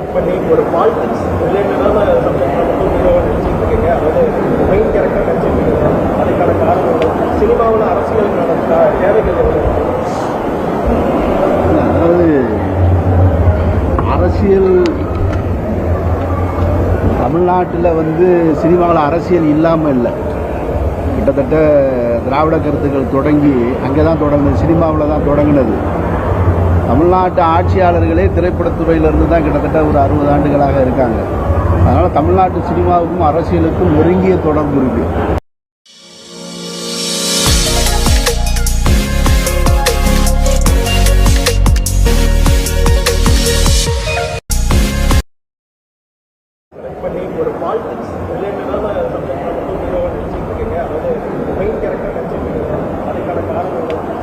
இப்போ நீங்கள் ஒரு பாலிடிக்ஸ் ரிலேட்டடான சப்ஜெக்ட் அதாவது மெயின் கேரக்டர் அதுக்கான காரணம் சினிமாவில் அரசியல் தா- தேவைகள் அதாவது அரசியல் தமிழ்நாட்டில் வந்து சினிமாவில் அரசியல் இல்லாமல் இல்லை. கிட்டத்தட்ட திராவிட கருத்துக்கள் தொடங்கி அங்கே தான் தொடங்குது சினிமாவில் தான் தொடங்கினது. தமிழ்நாட்டு ஆட்சியாளர்களே திரைப்படத்துறையிலிருந்து தான் கிட்டத்தட்ட ஒரு அறுபது ஆண்டுகளாக இருக்காங்க. அதனால் தமிழ்நாட்டு சினிமாவுக்கும் அரசியலுக்கும் நெருங்கிய தொடர்பு இருக்குது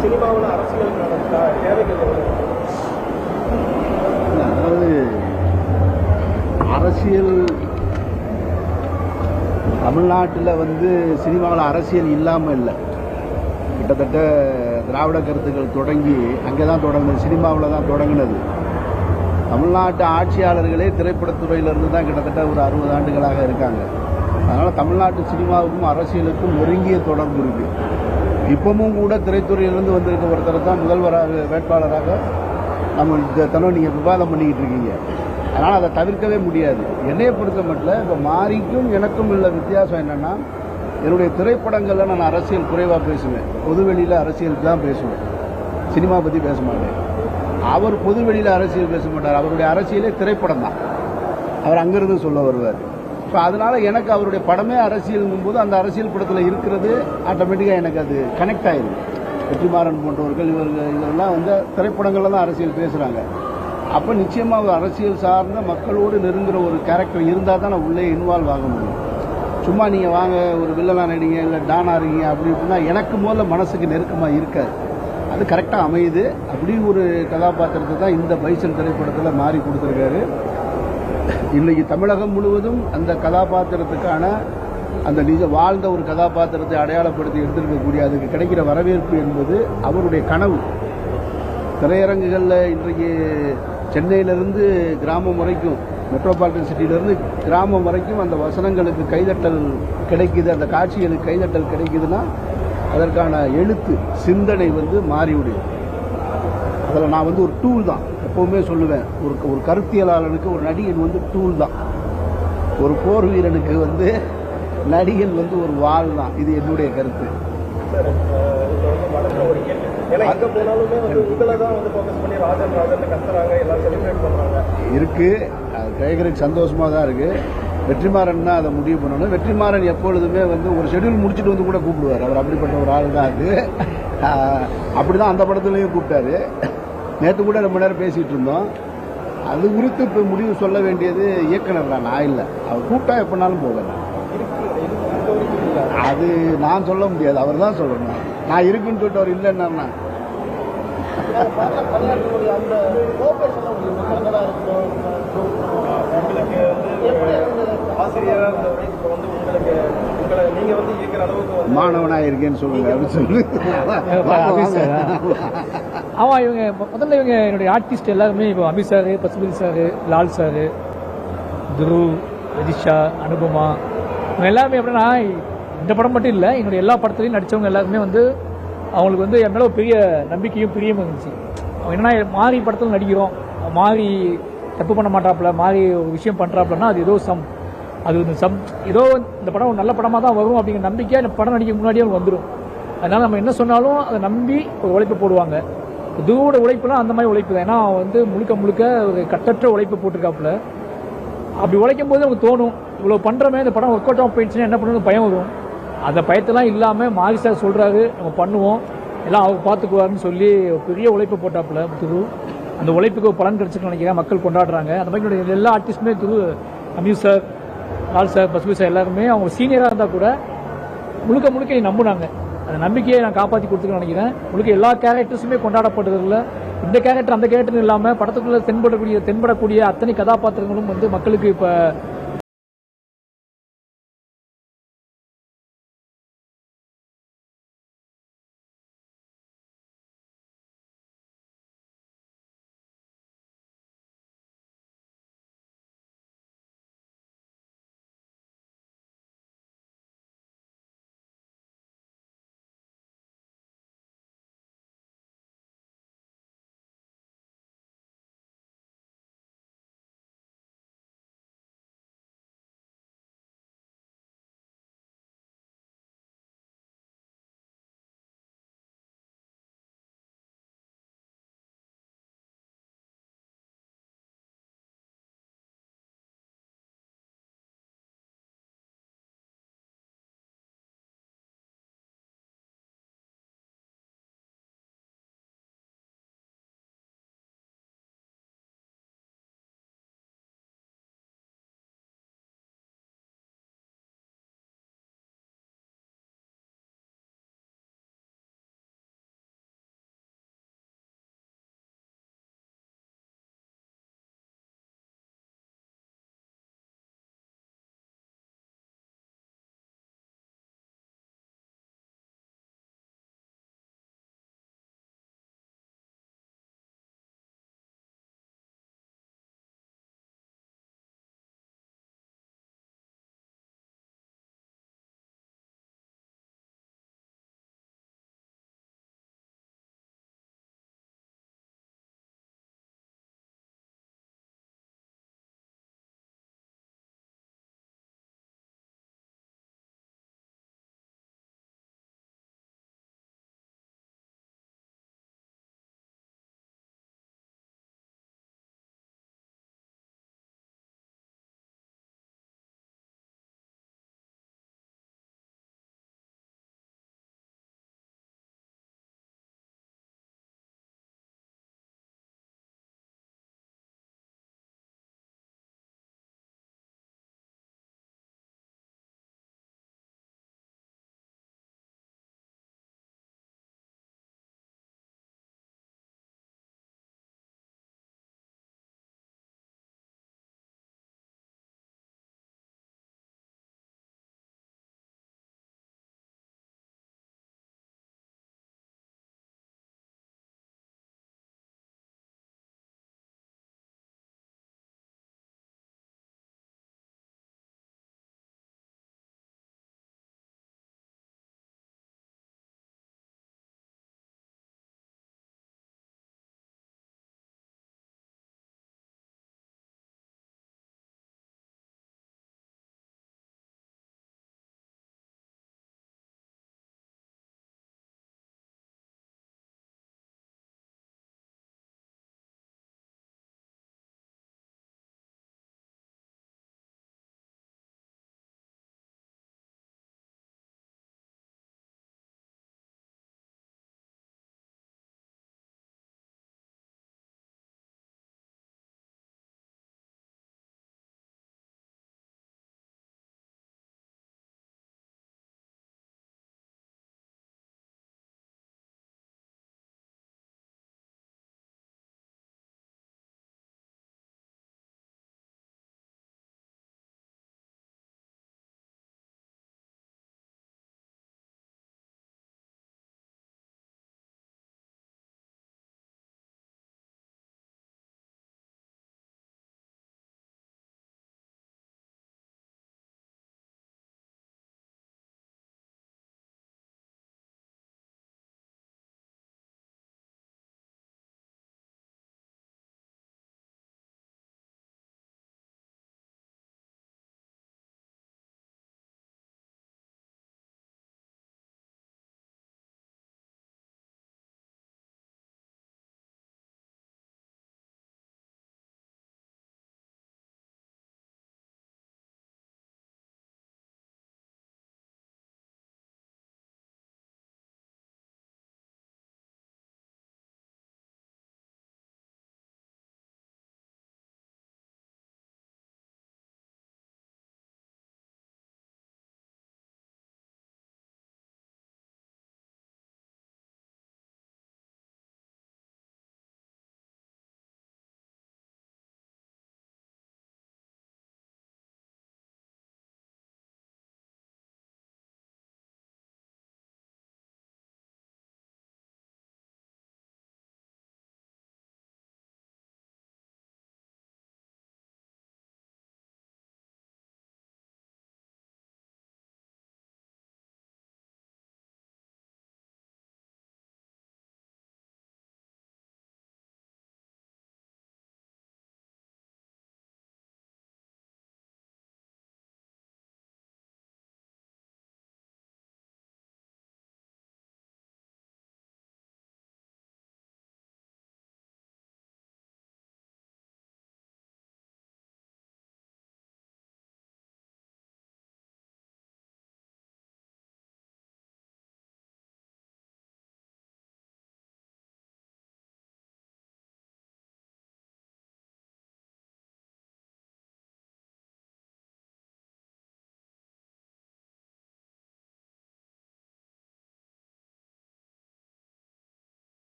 சினிமாவில் அரசியல் தா- தேவைகள் எவ்வளவு? அதாவது அரசியல் தமிழ்நாட்டில் வந்து சினிமாவில் அரசியல் இல்லாமல் இல்லை. கிட்டத்தட்ட திராவிட கருத்துக்கள் தொடங்கி அங்கே தான் தொடங்குது சினிமாவில் தான் தொடங்கினது. தமிழ்நாட்டு ஆட்சியாளர்களே திரைப்படத்துறையிலிருந்து தான் கிட்டத்தட்ட ஒரு அறுபது ஆண்டுகளாக இருக்காங்க. அதனால் தமிழ்நாட்டு சினிமாவுக்கும் அரசியலுக்கும் நெருங்கிய தொடர்பு இருக்குது இப்பவும் கூட திரைத்துறையிலிருந்து வந்திருக்க ஒருத்தர் தான் முதல்வராக வேட்பாளராக நம்ம தினம் நீங்கள் விவாதம் பண்ணிக்கிட்டு இருக்கீங்க. அதனால் அதை தவிர்க்கவே முடியாது. என்னைய பொறுத்த மட்டும் இப்போ மாறிக்கும் எனக்கும் உள்ள வித்தியாசம் என்னென்னா என்னுடைய திரைப்படங்களில் நான் அரசியல் குறைவாக பேசுவேன். பொதுவெளியில் அரசியலுக்கு தான் பேசுவேன். சினிமா பற்றி பேச மாட்டேன். அவர் பொதுவெளியில் அரசியல் பேச மாட்டார். அவருடைய அரசியலே திரைப்படம் தான். அவர் அங்கிருந்து சொல்ல வருவார். ஸோ அதனால் எனக்கு அவருடைய படமே அரசியலுங்கும் போது அந்த அரசியல் படத்தில் இருக்கிறது ஆட்டோமேட்டிக்காக எனக்கு அது கனெக்ட் ஆயிருக்கு வெற்றிமாறன் போன்றவர்கள் இவர்கள் இதெல்லாம் வந்து திரைப்படங்களில் தான் அரசியல் பேசுகிறாங்க அப்போ நிச்சயமாக அரசியல் சார்ந்த மக்களோடு நெருங்குற ஒரு கேரக்டர் இருந்தால் தான் நான் உள்ளே இன்வால்வ் ஆக முடியும். சும்மா நீங்கள் வாங்க ஒரு வில்லலாம் நடிங்க இல்லை டானா இருக்கீங்க அப்படி இப்படின்னா எனக்கு முதல்ல மனசுக்கு நெருக்கமாக இருக்காது. அது கரெக்டாக அமையுது. அப்படி ஒரு கதாபாத்திரத்தை தான் இந்த பைசன் திரைப்படத்தில் மாறி கொடுத்துருக்காரு. இன்றைக்கி தமிழகம் முழுவதும் அந்த கதாபாத்திரத்துக்கான அந்த நிஜ வாழ்ந்த ஒரு கதாபாத்திரத்தை அடையாளப்படுத்தி எடுத்திருக்கக்கூடிய அதுக்கு கிடைக்கிற வரவேற்பு என்பது அவருடைய கனவு. திரையரங்குகளில் இன்றைக்கு சென்னையிலிருந்து கிராமம் வரைக்கும் மெட்ரோபாலிட்டன் சிட்டியிலிருந்து கிராமம் வரைக்கும் அந்த வசனங்களுக்கு கைதட்டல் கிடைக்குது அந்த காட்சிகளுக்கு கைதட்டல் கிடைக்குதுன்னா அதற்கான எழுத்து சிந்தனை வந்து மாறிவிடும். அதில் நான் வந்து ஒரு டூல் தான் எப்பவுமே சொல்லுவேன். ஒரு ஒரு கருத்தியலாளனுக்கு ஒரு நடிகன் வந்து டூல் தான். ஒரு போர் வீரனுக்கு வந்து நடிகன் வந்து ஒரு வாள் தான். இது என்னுடைய கருத்து. இருக்கு. கேட்கறதுக்கு சந்தோஷமா தான் இருக்கு. வெற்றிமாறன் தான் அதை முடிவு பண்ணணும். வெற்றிமாறன் எப்பொழுதுமே வந்து ஒரு ஷெட்யூல் முடிச்சுட்டு வந்து கூட கூப்பிடுவார். அவர் அப்படிப்பட்ட ஒரு ஆள் தான் அது. அப்படிதான் அந்த படத்துலையும் கூப்பிட்டாரு. நேற்று கூட ரொம்ப நேரம் பேசிட்டு இருந்தோம். அது குறித்து இப்போ முடிவு சொல்ல வேண்டியது இயக்குனர் தான். நான் இல்லை. அவர் கூப்பிட்டா எப்படினாலும் போவேன் இருக்கு இருக்கு இந்த வரைக்கும் இல்லை அது நான் சொல்ல முடியாது அவர் தான் சொல்லணும். நான் இருக்குன்னு சொல்லிட்டு அவர் இல்லைன்னா பணியாற்றக்கூடிய மாணவனா இருக்கேன்னு சொல்லுங்க அப்படின்னு சொல்லி. ஆமாம் இவங்க முதல்ல இவங்க என்னுடைய ஆர்டிஸ்ட் எல்லாருமே இப்போ Amit sir Pasupathi sir Lal sir Dhruv Rajisha Anupama இவங்க எல்லாருமே எப்படின்னா இந்த படம் மட்டும் இல்லை என்னுடைய எல்லா படத்துலையும் நடித்தவங்க எல்லாருமே வந்து அவங்களுக்கு வந்து என் மேலே பெரிய நம்பிக்கையும் பிரியமும் இருந்துச்சு. அவங்க என்னன்னா மாறி படத்தில் நடிக்கிறோம் மாறி தப்பு பண்ண மாட்டாப்புல மாறி ஒரு விஷயம் பண்ணுறாப்புலன்னா அது ஏதோ சம் அது இந்த சம் ஏதோ இந்த படம் நல்ல படமாக தான் வரும் அப்படிங்கிற நம்பிக்கை இந்த படம் நடிக்க முன்னாடியே அவங்க வந்துடும் அதனால் நம்ம என்ன சொன்னாலும் அதை நம்பி ஒரு உழைப்பு போடுவாங்க. துருவோட உழைப்புலாம் அந்த மாதிரி உழைப்பு தான். ஏன்னா அவன் வந்து முழுக்க முழுக்க ஒரு கட்டற்ற உழைப்பு போட்டிருக்காப்புல. அப்படி உழைக்கும் போது நமக்கு தோணும் இவ்வளோ பண்ணுறமே இந்த படம் ஒர்க் அவுட் ஆஃப் போயிடுச்சுன்னா என்ன பண்ணுறது பயம் வரும். அந்த பயத்தெல்லாம் இல்லாமல் மாரி சார் சொல்கிறாரு நம்ம பண்ணுவோம். எல்லாம் அவர் பார்த்துக்குவாருன்னு சொல்லி பெரிய உழைப்பு போட்டாப்புல திரு. அந்த உழைப்புக்கு ஒரு பலன் கிடைச்சிட்டு நினைக்கிறேன். மக்கள் கொண்டாடுறாங்க. அந்த மாதிரி என்னுடைய எல்லா ஆர்டிஸ்ட்டுமே திரு. அமீஸ் சார் லால் சார் பசுபி சார் எல்லாருமே அவங்க சீனியராக இருந்தால் கூட முழுக்க முழுக்க என்னை நம்புனாங்க. அந்த நம்பிக்கையை நான் காப்பாற்றி கொடுத்துருக்கேன்னு நினைக்கிறேன். முழுக்க எல்லா கேரக்டர்ஸுமே கொண்டாடப்பட்டதில்ல இந்த கேரக்டர் அந்த கேரக்டர் இல்லாமல் படத்துக்குள்ளே தென்படக்கூடிய தென்படக்கூடிய அத்தனை கதாபாத்திரங்களும் வந்து மக்களுக்கு இப்போ